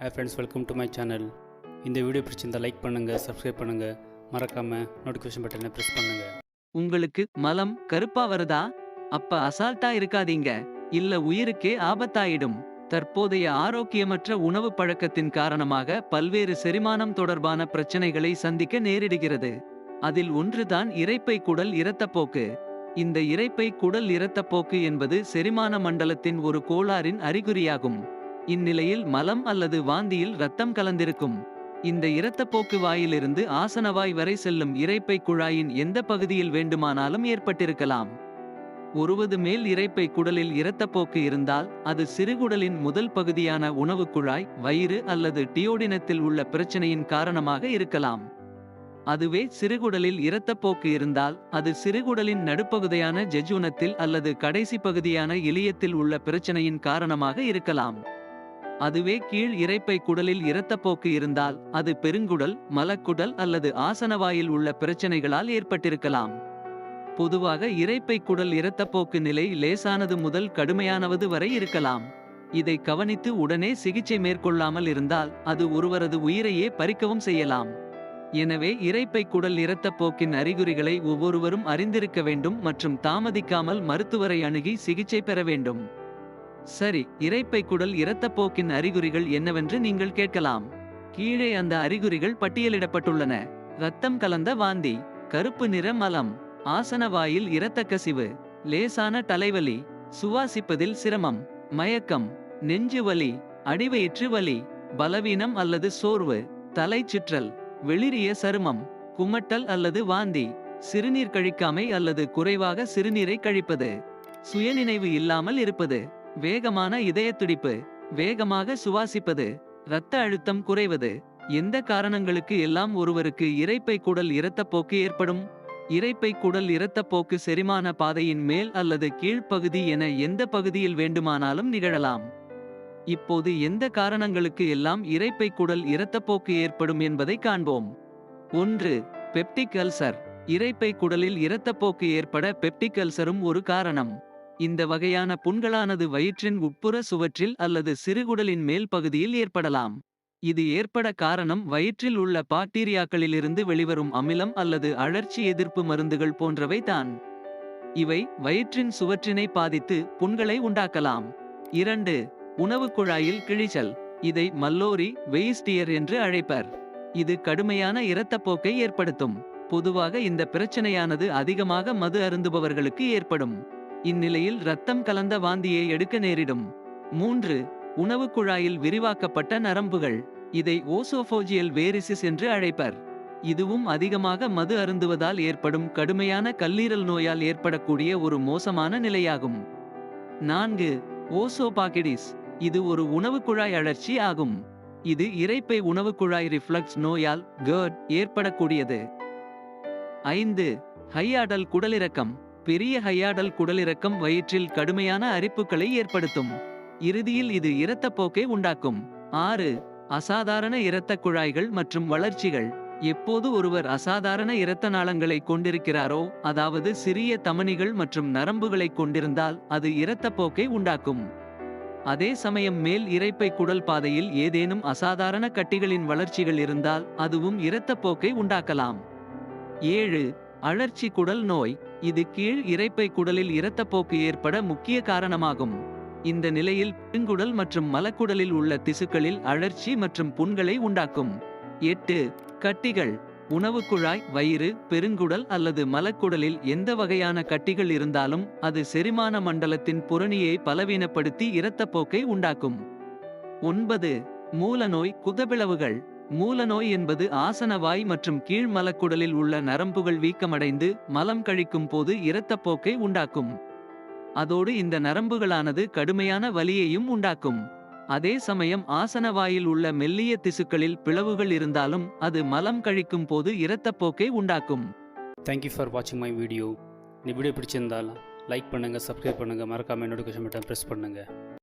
Hey friends welcome to my channel இந்த video பிடிச்சிருந்தால் like பண்ணுங்கள் சப்ஸ்கிரைப் பண்ணுங்கள் மறக்காமல் நோட்டிஃபிகேஷன் பட்டனை ப்ரெஸ் பண்ணுங்கள் உங்களுக்கு மலம் கருப்பா வருதா? அப்ப அசால்ட்டா இருக்காதீங்க. இல்ல உயிருக்கே ஆபத்தாயிடும். தற்போதைய ஆரோக்கியமற்ற உணவு பழக்கத்தின் காரணமாக பல்வேறு செரிமானம் தொடர்பான பிரச்சனைகளை சந்திக்க நேரிடுகிறது. அதில் ஒன்றுதான் இரைப்பை குடல் இரத்தப்போக்கு இந்த இரைப்பை குடல் இரத்தப்போக்கு என்பது செரிமான மண்டலத்தின் ஒரு கோளாறின் அறிகுறியாகும். இந்நிலையில் மலம் அல்லது வாந்தியில் இரத்தம் கலந்திருக்கும். இந்த இரத்தப்போக்கு வாயிலிருந்து ஆசனவாய் வரை செல்லும் இறைப்பை குழாயின் எந்த பகுதியில் வேண்டுமானாலும் ஏற்பட்டிருக்கலாம். ஒருவது மேல் இறைப்பை குடலில் இரத்தப்போக்கு இருந்தால் அது சிறுகுடலின் முதல் பகுதியான உணவுக் குழாய் வயிறு அல்லது டியோடினத்தில் உள்ள பிரச்சனையின் காரணமாக இருக்கலாம். அதுவே சிறுகுடலில் இரத்தப்போக்கு இருந்தால் அது சிறுகுடலின் நடுப்பகுதியான ஜெஜூனத்தில் அல்லது கடைசி பகுதியான இலியத்தில் உள்ள பிரச்சனையின் காரணமாக இருக்கலாம். அதுவே கீழ் இறைப்பை குடலில் இரத்தப்போக்கு இருந்தால் அது பெருங்குடல் மலக்குடல் அல்லது ஆசனவாயில் உள்ள பிரச்சனைகளால் ஏற்பட்டிருக்கலாம். பொதுவாக இறைப்பை குடல் இரத்தப்போக்கு நிலை லேசானது முதல் கடுமையானவது வரை இருக்கலாம். இதை கவனித்து உடனே சிகிச்சை மேற்கொள்ளாமல் இருந்தால் அது ஒருவரது உயிரையே பறிக்கவும் செய்யலாம். எனவே இறைப்பை குடல் இரத்தப்போக்கின் அறிகுறிகளை ஒவ்வொருவரும் அறிந்திருக்க வேண்டும் மற்றும் தாமதிக்காமல் மருத்துவரை அணுகி சிகிச்சை பெற வேண்டும். சரி இறைப்பை குடல் இரத்தப்போக்கின் அறிகுறிகள் என்னவென்று நீங்கள் கேட்கலாம். கீழே அந்த அறிகுறிகள் பட்டியலிடப்பட்டுள்ளன. ரத்தம் கலந்த வாந்தி கருப்பு நிற மலம் ஆசனவாயில் இரத்த கசிவு லேசான தலைவலி சுவாசிப்பதில் சிரமம் மயக்கம் நெஞ்சு வலி அடிவயிற்று வலி பலவீனம் அல்லது சோர்வு தலை சிற்றல் வெளிரிய சருமம் குமட்டல் அல்லது வாந்தி சிறுநீர் கழிக்காமை அல்லது குறைவாக சிறுநீரை கழிப்பது சுயநினைவு இல்லாமல் இருப்பது. வேகமான இதயத் துடிப்பு வேகமாக சுவாசிப்பது இரத்த அழுத்தம் குறைவது எந்த காரணங்களுக்கு எல்லாம் ஒருவருக்கு இறைப்பை குடல் இரத்தப்போக்கு ஏற்படும்? இறைப்பை குடல் இரத்தப்போக்கு செரிமான பாதையின் மேல் அல்லது கீழ்ப்பகுதி என எந்த பகுதியில் வேண்டுமானாலும் நிகழலாம். இப்போது எந்த காரணங்களுக்கு எல்லாம் இறைப்பை குடல் இரத்தப்போக்கு ஏற்படும் என்பதை காண்போம். ஒன்று பெப்டிக் அல்சர். இறைப்பை குடலில் இரத்தப்போக்கு ஏற்பட பெப்டிக் அல்சரும் ஒரு காரணம். இந்த வகையான புண்களானது வயிற்றின் உட்புற சுவற்றில் அல்லது சிறுகுடலின் மேல் பகுதியில் ஏற்படலாம். இது ஏற்பட காரணம் வயிற்றில் உள்ள பாக்டீரியாக்களிலிருந்து வெளிவரும் அமிலம் அல்லது அழற்சி எதிர்ப்பு மருந்துகள் போன்றவை தான். இவை வயிற்றின் சுவற்றினை பாதித்து புண்களை உண்டாக்கலாம். இரண்டு உணவுக் குழாயில் கிழிச்சல். இதை மல்லோரி வெயிஸ்டியர் என்று அழைப்பர். இது கடுமையான இரத்தப்போக்கை ஏற்படுத்தும். பொதுவாக இந்த பிரச்சனையானது அதிகமாக மது அருந்துபவர்களுக்கு ஏற்படும். இந்நிலையில் இரத்தம் கலந்த வாந்தியை எடுக்க நேரிடும். மூன்று உணவு குழாயில் விரிவாக்கப்பட்ட நரம்புகள். இதை ஓசோஃபோஜியல் வேரிசிஸ் என்று அழைப்பர். இதுவும் அதிகமாக மது அருந்துவதால் ஏற்படும் கடுமையான கல்லீரல் நோயால் ஏற்படக்கூடிய ஒரு மோசமான நிலையாகும். நான்கு ஓசோபாகிடிஸ். இது ஒரு உணவு குழாய் அழற்சி ஆகும். இது இரைப்பை உணவு குழாய் ரிஃப்ளக்ஸ் நோயால் கர்ட் ஏற்படக்கூடியது. ஐந்து ஹையாடல் குடலிறக்கம் பெரிய ஹையாடல் குடலிறக்கம் வயிற்றில் கடுமையான அரிப்புகளை ஏற்படுத்தும். இறுதியில் இது இரத்தப்போக்கை உண்டாக்கும். ஆறு அசாதாரண இரத்தக் குழாய்கள் மற்றும் வளர்ச்சிகள். எப்போது ஒருவர் அசாதாரண இரத்த நாளங்களை கொண்டிருக்கிறாரோ அதாவது சிறிய தமனிகள் மற்றும் நரம்புகளை கொண்டிருந்தால் அது இரத்தப்போக்கை உண்டாக்கும். அதே சமயம் மேல் இறைப்பை குடல் பாதையில் ஏதேனும் அசாதாரண கட்டிகளின் வளர்ச்சிகள் இருந்தால் அதுவும் இரத்தப்போக்கை உண்டாக்கலாம். ஏழு அழற்சி குடல் நோய். இது கீழ் இறைப்பை குடலில் இரத்தப்போக்கு ஏற்பட முக்கிய காரணமாகும். இந்த நிலையில் பெருங்குடல் மற்றும் மலக்குடலில் உள்ள திசுக்களில் அழற்சி மற்றும் புண்களை உண்டாக்கும். எட்டு கட்டிகள். உணவு குழாய் வயிறு பெருங்குடல் அல்லது மலக்குடலில் எந்த வகையான கட்டிகள் இருந்தாலும் அது செரிமான மண்டலத்தின் புறணியை பலவீனப்படுத்தி இரத்தப்போக்கை உண்டாக்கும். ஒன்பது மூலநோய் குதபிளவுகள். மூலநோய் என்பது ஆசனவாய் மற்றும் கீழ் மலக்குடலில் உள்ள நரம்புகள் வீக்கமடைந்து மலம் கழிக்கும் போது இரத்தப்போக்கை உண்டாக்கும். அதோடு இந்த நரம்புகளானது கடுமையான வலியையும் உண்டாக்கும். அதே சமயம் ஆசனவாயில் உள்ள மெல்லிய திசுக்களில் பிளவுகள் இருந்தாலும் அது மலம் கழிக்கும் போது இரத்தப்போக்கை உண்டாக்கும். தேங்க்யூ ஃபார் வாட்சிங் மை வீடியோ இந்த வீடியோ பிடிச்சிருந்தால் லைக் பண்ணுங்கள் சப்ஸ்கிரைப் பண்ணுங்கள் மறக்காமல் நோட்டிஃபிகேஷன் பட்டன் ப்ரெஸ் பண்ணுங்கள்